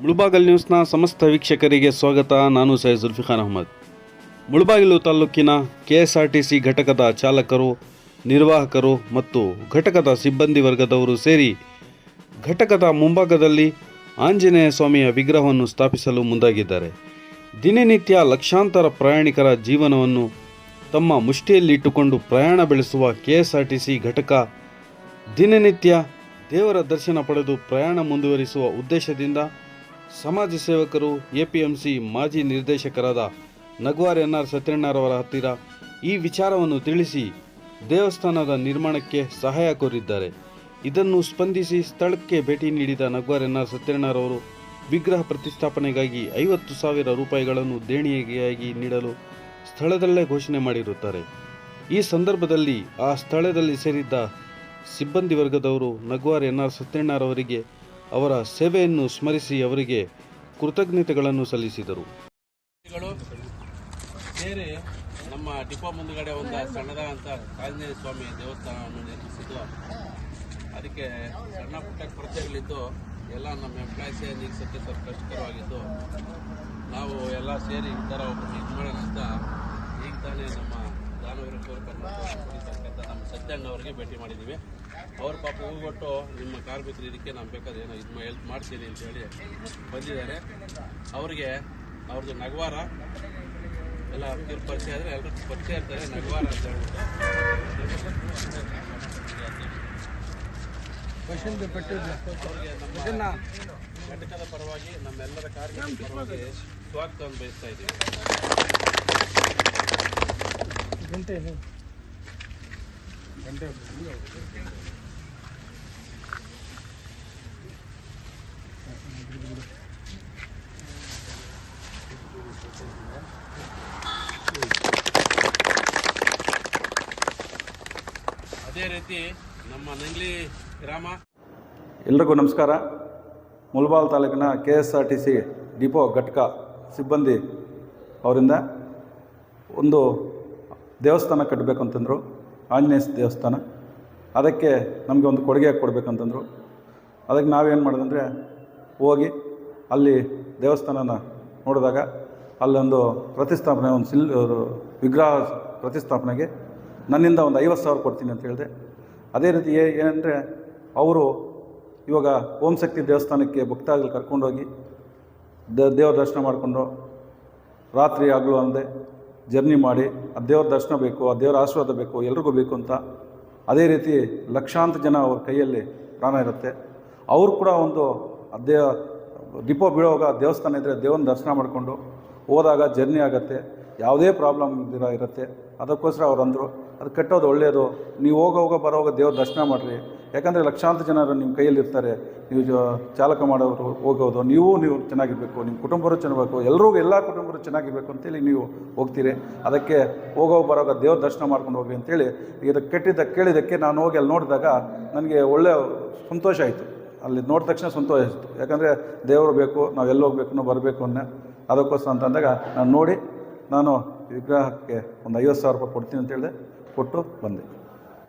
ಮುಳುಬಾಗಲ್ ನ್ಯೂಸ್ನ ಸಮಸ್ತ ವೀಕ್ಷಕರಿಗೆ ಸ್ವಾಗತ. ನಾನು ಸೈಯದ್ ಜುಲ್ಫಿಖಾನ್ ಅಹಮದ್. ಮುಳುಬಾಗಿಲು ತಾಲೂಕಿನ ಕೆಎಸ್ಆರ್ಟಿಸಿ ಘಟಕದ ಚಾಲಕರು, ನಿರ್ವಾಹಕರು ಮತ್ತು ಘಟಕದ ಸಿಬ್ಬಂದಿ ವರ್ಗದವರು ಸೇರಿ ಘಟಕದ ಮುಂಭಾಗದಲ್ಲಿ ಆಂಜನೇಯ ಸ್ವಾಮಿಯ ವಿಗ್ರಹವನ್ನು ಸ್ಥಾಪಿಸಲು ಮುಂದಾಗಿದ್ದಾರೆ. ದಿನನಿತ್ಯ ಲಕ್ಷಾಂತರ ಪ್ರಯಾಣಿಕರ ಜೀವನವನ್ನು ತಮ್ಮ ಮುಷ್ಟಿಯಲ್ಲಿಟ್ಟುಕೊಂಡು ಪ್ರಯಾಣ ಬೆಳೆಸುವ ಕೆಎಸ್ಆರ್ಟಿಸಿ ಘಟಕ ದಿನನಿತ್ಯ ದೇವರ ದರ್ಶನ ಪಡೆದು ಪ್ರಯಾಣ ಮುಂದುವರಿಸುವ ಉದ್ದೇಶದಿಂದ ಸಮಾಜ ಸೇವಕರು, ಎಪಿಎಂಸಿ ಮಾಜಿ ನಿರ್ದೇಶಕರಾದ ನಗ್ವಾರ್ ಎನ್ ಆರ್ ಸತ್ಯಣ್ಣರವರ ಹತ್ತಿರ ಈ ವಿಚಾರವನ್ನು ತಿಳಿಸಿ ದೇವಸ್ಥಾನದ ನಿರ್ಮಾಣಕ್ಕೆ ಸಹಾಯ ಕೋರಿದ್ದಾರೆ. ಇದನ್ನು ಸ್ಪಂದಿಸಿ ಸ್ಥಳಕ್ಕೆ ಭೇಟಿ ನೀಡಿದ ನಗ್ವಾರ್ ಎನ್ ಆರ್ ಸತ್ಯಣ್ಣರವರು ವಿಗ್ರಹ ಪ್ರತಿಷ್ಠಾಪನೆಗಾಗಿ ಐವತ್ತು ಸಾವಿರ ರೂಪಾಯಿಗಳನ್ನು ದೇಣಿಗೆಯಾಗಿ ನೀಡಲು ಸ್ಥಳದಲ್ಲೇ ಘೋಷಣೆ ಮಾಡಿರುತ್ತಾರೆ. ಈ ಸಂದರ್ಭದಲ್ಲಿ ಆ ಸ್ಥಳದಲ್ಲಿ ಸೇರಿದ್ದ ಸಿಬ್ಬಂದಿ ವರ್ಗದವರು ನಗ್ವಾರ್ ಎನ್ ಆರ್ ಸತ್ಯಣ್ಣರವರಿಗೆ ಅವರ ಸೇವೆಯನ್ನು ಸ್ಮರಿಸಿ ಅವರಿಗೆ ಕೃತಜ್ಞತೆಗಳನ್ನು ಸಲ್ಲಿಸಿದರು. ಸೇರಿ ನಮ್ಮ ಡಿಪೋ ಮುಂದುಗಡೆ ಒಂದು ಸಣ್ಣದಾದಂಥ ಆಂಜನೇಯ ಸ್ವಾಮಿ ದೇವಸ್ಥಾನವನ್ನು ನಿರ್ಮಿಸಿದ್ದು. ಅದಕ್ಕೆ ಸಣ್ಣ ಪುಟ್ಟ ಕೊರತೆಗಳಿದ್ದು, ಎಲ್ಲ ನಮ್ಮ ಎಂಪ್ಲಾಯ್ಸೇ ನೀಗಿಸೋಕ್ಕೆ ಸ್ವಲ್ಪ ಕಷ್ಟಕರವಾಗಿದ್ದು, ನಾವು ಎಲ್ಲ ಸೇರಿ ಈ ಥರ ಒಬ್ಬರು ಇದು ಮಾಡೋಣ ಅಂತ ಈಗ ತಾನೇ ನಮ್ಮ ದಾನವೀರ ತಕ್ಕಂಥ ನಮ್ಮ ಸತ್ಯಣ್ಣ ಅವರಿಗೆ ಭೇಟಿ ಮಾಡಿದ್ದೀವಿ ಅವ್ರ ಪಾಪ ಹೂಗೊಟ್ಟು ನಿಮ್ಮ ಕಾರ್ಮಿಕರು ಇದಕ್ಕೆ ನಾನು ಬೇಕಾದ್ರೆ ಏನೋ ಇದು ಹೆಲ್ಪ್ ಮಾಡ್ತೀನಿ ಅಂತ ಹೇಳಿ ಬಂದಿದ್ದಾರೆ. ಅವರಿಗೆ ಅವ್ರದ್ದು ನಗವಾರ ಎಲ್ಲ ಕಿರು ಪರಿಚಯ ಆದರೆ ಎಲ್ಲರೂ ಪರಿಚಯ ಇರ್ತಾರೆ ನಗವಾರ ಅಂತ ಹೇಳ್ಬಿಟ್ಟು. ಅವ್ರಿಗೆ ನಮ್ಮ ಘಟಕದ ಪರವಾಗಿ ನಮ್ಮೆಲ್ಲರ ಕಾರ್ಯಕ್ರಮ ಪರವಾಗಿ ಸ್ವಾಗತವನ್ನು ಬಯಸ್ತಾ ಇದ್ದೀವಿ. ಅದೇ ರೀತಿ ನಮ್ಮ ನಂಗ್ಲಿ ಗ್ರಾಮ. ಎಲ್ರಿಗೂ ನಮಸ್ಕಾರ. ಮುಲ್ಬಾಲ್ ತಾಲೂಕಿನ K S R T C depot ಘಟಕ ಸಿಬ್ಬಂದಿ ಅವರಿಂದ ಒಂದು ದೇವಸ್ಥಾನ ಕಟ್ಟಬೇಕು ಅಂತಂದರು, ಆಂಜನೇಯ ದೇವಸ್ಥಾನ, ಅದಕ್ಕೆ ನಮಗೆ ಒಂದು ಕೊಡುಗೆ ಕೊಡಬೇಕಂತಂದರು. ಅದಕ್ಕೆ ನಾವೇನು ಮಾಡೋದಂದರೆ ಹೋಗಿ ಅಲ್ಲಿ ದೇವಸ್ಥಾನನ ನೋಡಿದಾಗ ಅಲ್ಲೊಂದು ಪ್ರತಿಷ್ಠಾಪನೆ, ಒಂದು ಸಿಲ್ ವಿಗ್ರಹ ಪ್ರತಿಷ್ಠಾಪನೆಗೆ ನನ್ನಿಂದ ಒಂದು ಐವತ್ತು ಸಾವಿರ ಕೊಡ್ತೀನಿ ಅಂತ ಹೇಳಿದೆ. ಅದೇ ರೀತಿ ಏನಂದರೆ, ಅವರು ಇವಾಗ ಓಂ ಶಕ್ತಿ ದೇವಸ್ಥಾನಕ್ಕೆ ಭಕ್ತಾಗಲು ಕರ್ಕೊಂಡೋಗಿ ದೇವ್ರ ದರ್ಶನ ಮಾಡಿಕೊಂಡು ರಾತ್ರಿ ಆಗಲು ಅಂದೆ ಜರ್ನಿ ಮಾಡಿ, ಆ ದೇವ್ರ ದರ್ಶನ ಬೇಕು, ಆ ದೇವರ ಆಶೀರ್ವಾದ ಬೇಕು, ಎಲ್ರಿಗೂ ಬೇಕು ಅಂತ ಅದೇ ರೀತಿ ಲಕ್ಷಾಂತರ ಜನ ಅವ್ರ ಕೈಯಲ್ಲಿ ಪ್ರಾಣ ಇರುತ್ತೆ. ಅವರು ಕೂಡ ಒಂದು ದೇ ದೀಪೋ ಬೀಳೋವಾಗ ದೇವಸ್ಥಾನ ಇದ್ದರೆ ದೇವನ ದರ್ಶನ ಮಾಡಿಕೊಂಡು ಹೋದಾಗ ಜರ್ನಿ ಆಗುತ್ತೆ, ಯಾವುದೇ ಪ್ರಾಬ್ಲಮ್ ಇದಿರ ಇರುತ್ತೆ. ಅದಕ್ಕೋಸ್ಕರ ಅವ್ರು ಅಂದರು, ಅದು ಕಟ್ಟೋದು ಒಳ್ಳೆಯದು ನೀವು ಹೋಗೋವಾಗ ಬರೋವಾಗ ದೇವ್ರ ದರ್ಶನ ಮಾಡಿರಿ ಯಾಕಂದರೆ ಲಕ್ಷಾಂತರ ಜನರು ನಿಮ್ಮ ಕೈಯಲ್ಲಿ ಇರ್ತಾರೆ ನೀವು ಚಾಲಕ ಮಾಡೋರು ಹೋಗೋದು, ನೀವು ನೀವು ಚೆನ್ನಾಗಿರಬೇಕು, ನಿಮ್ಮ ಕುಟುಂಬರು ಚೆನ್ನಾಗಬೇಕು ಎಲ್ಲರೂ ಎಲ್ಲ ಕುಟುಂಬರು ಚೆನ್ನಾಗಿರಬೇಕು ಅಂತೇಳಿ ನೀವು ಹೋಗ್ತೀರಿ. ಅದಕ್ಕೆ ಹೋಗೋ ಬರೋವಾಗ ದೇವ್ರ ದರ್ಶನ ಮಾಡ್ಕೊಂಡು ಹೋಗಿ ಅಂತೇಳಿ ಇದು ಕೆಟ್ಟಿದ್ದ, ಕೇಳಿದ್ದಕ್ಕೆ ನಾನು ಹೋಗಿ ಅಲ್ಲಿ ನೋಡಿದಾಗ ನನಗೆ ಒಳ್ಳೆಯ ಸಂತೋಷ ಆಯಿತು. ಅಲ್ಲಿ ನೋಡಿದ ತಕ್ಷಣ ಸಂತೋಷ ಆಯಿತು. ಯಾಕಂದರೆ ದೇವರು ಬೇಕು, ನಾವು ಎಲ್ಲಿ ಹೋಗ್ಬೇಕು ಬರಬೇಕು ಅನ್ನೋ ಅದಕ್ಕೋಸ್ಕರ ಅಂತಂದಾಗ ನಾನು ನೋಡಿ, ನಾನು ವಿಗ್ರಹಕ್ಕೆ ಒಂದು ಐವತ್ತು ಸಾವಿರ ರೂಪಾಯಿ ಕೊಡ್ತೀನಿ ಅಂತೇಳಿದೆ ಕೊಟ್ಟು ಬಂದೆ.